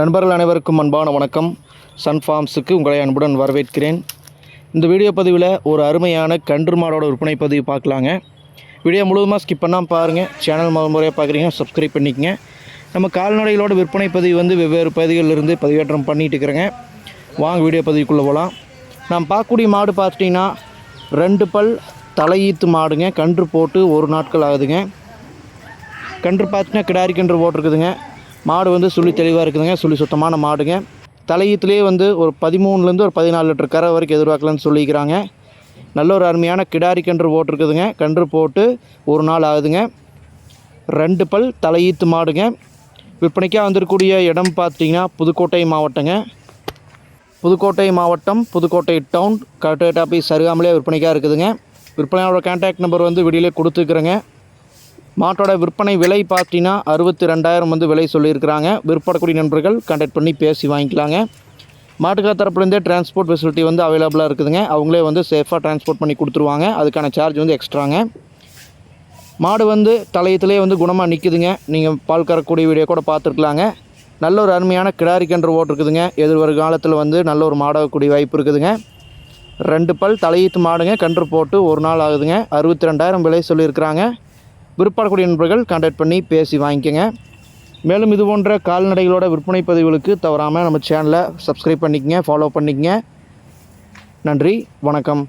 நண்பர்கள் அனைவருக்கும் அன்பான வணக்கம். சன் ஃபார்ம்ஸுக்கு உங்களை அன்புடன் வரவேற்கிறேன். இந்த வீடியோ பதிவில் ஒரு அருமையான கன்று மாடோட விற்பனை பதிவு பார்க்கலாங்க. வீடியோ முழுவதுமாக ஸ்கிப் பண்ணாமல் பாருங்கள் சேனல் முதல் முறையாக பார்க்குறீங்க சப்ஸ்கிரைப் பண்ணிக்கங்க. நம்ம கால்நடைகளோட விற்பனை பதிவு வந்து வெவ்வேறு பகுதிகளிலிருந்து பதிவேற்றம் பண்ணிகிட்டு இருக்கிறேங்க. வாங்க வீடியோ பதிவுக்குள்ளே போகலாம் நாம் பார்க்கக்கூடிய மாடு பார்த்துட்டிங்கன்னா ரெண்டு பல் தலையீத்து மாடுங்க. கன்று போட்டு ஒரு நாட்கள் ஆகுதுங்க. கன்று பார்த்தீங்கன்னா கிடாரி கன்று போட்டிருக்குதுங்க. மாடு வந்து சுழி தெளிவாக இருக்குதுங்க சுழி சுத்தமான மாடுங்க. தலையீத்துலேயே வந்து ஒரு பதிமூணுலேருந்து ஒரு பதினாலு லிட்டர் கரை வரைக்கும் எதிர்பார்க்கலாம்னு சொல்லிக்கிறாங்க. நல்ல ஒரு அருமையான கிடாரி கன்று போட்டிருக்குதுங்க. கன்று போட்டு ஒரு நாள் ஆகுதுங்க. ரெண்டு பல் தலையீத்து மாடுங்க. விற்பனைக்காக வந்திருக்கக்கூடிய இடம் பார்த்தீங்கன்னா புதுக்கோட்டை மாவட்டங்க. புதுக்கோட்டை மாவட்டம் புதுக்கோட்டை டவுன். கலெக்டரேட் ஆஃபீஸ் அருகாமலே விற்பனைக்காக இருக்குதுங்க. விற்பனையோட கான்டாக்ட் நம்பர் வந்து வீடியோலே கொடுத்துருக்குறேங்க. மாட்டோட விற்பனை விலை பார்த்தீங்கன்னா அறுபத்தி ரெண்டாயிரம் வந்து விலை சொல்லியிருக்கிறாங்க. விற்படக்கூடிய நண்பர்கள் கான்டாக்ட் பண்ணி பேசி வாங்கிக்கலாங்க. மாட்டுக்கார தரப்புலேருந்தே டிரான்ஸ்போர்ட் ஃபெசிலிட்டி வந்து அவைலபிளாக இருக்குதுங்க. அவங்களே வந்து சேஃபாக டிரான்ஸ்போர்ட் பண்ணி கொடுத்துருவாங்க. அதுக்கான சார்ஜ் வந்து எக்ஸ்ட்ராங்க மாடு வந்து தலையத்திலே வந்து குணமாக நிற்குதுங்க நீங்கள் பால் கறக்கூடிய வீடியோ கூட பார்த்துருக்கலாங்க. நல்ல ஒரு அருமையான கிடாரி கன்று ஓட்டிருக்குதுங்க எதிர்வரும் காலத்தில் வந்து நல்ல ஒரு மாடக்கூடிய வாய்ப்பு இருக்குதுங்க. ரெண்டு பல் தலையீத்து மாடுங்க. கன்று போட்டு ஒரு நாள் ஆகுதுங்க. அறுபத்தி ரெண்டாயிரம் விலை சொல்லியிருக்கிறாங்க. விருப்பப்படக்கூடிய நண்பர்கள் கான்டாக்ட் பண்ணி பேசி வாங்கிக்கோங்க. மேலும் இது போன்ற கால்நடைகளோட விற்பனை பதிவுகளுக்கு தவறாமல் நம்ம சேனலை சப்ஸ்கிரைப் பண்ணிக்கங்க ஃபாலோ பண்ணிக்கங்க. நன்றி வணக்கம்.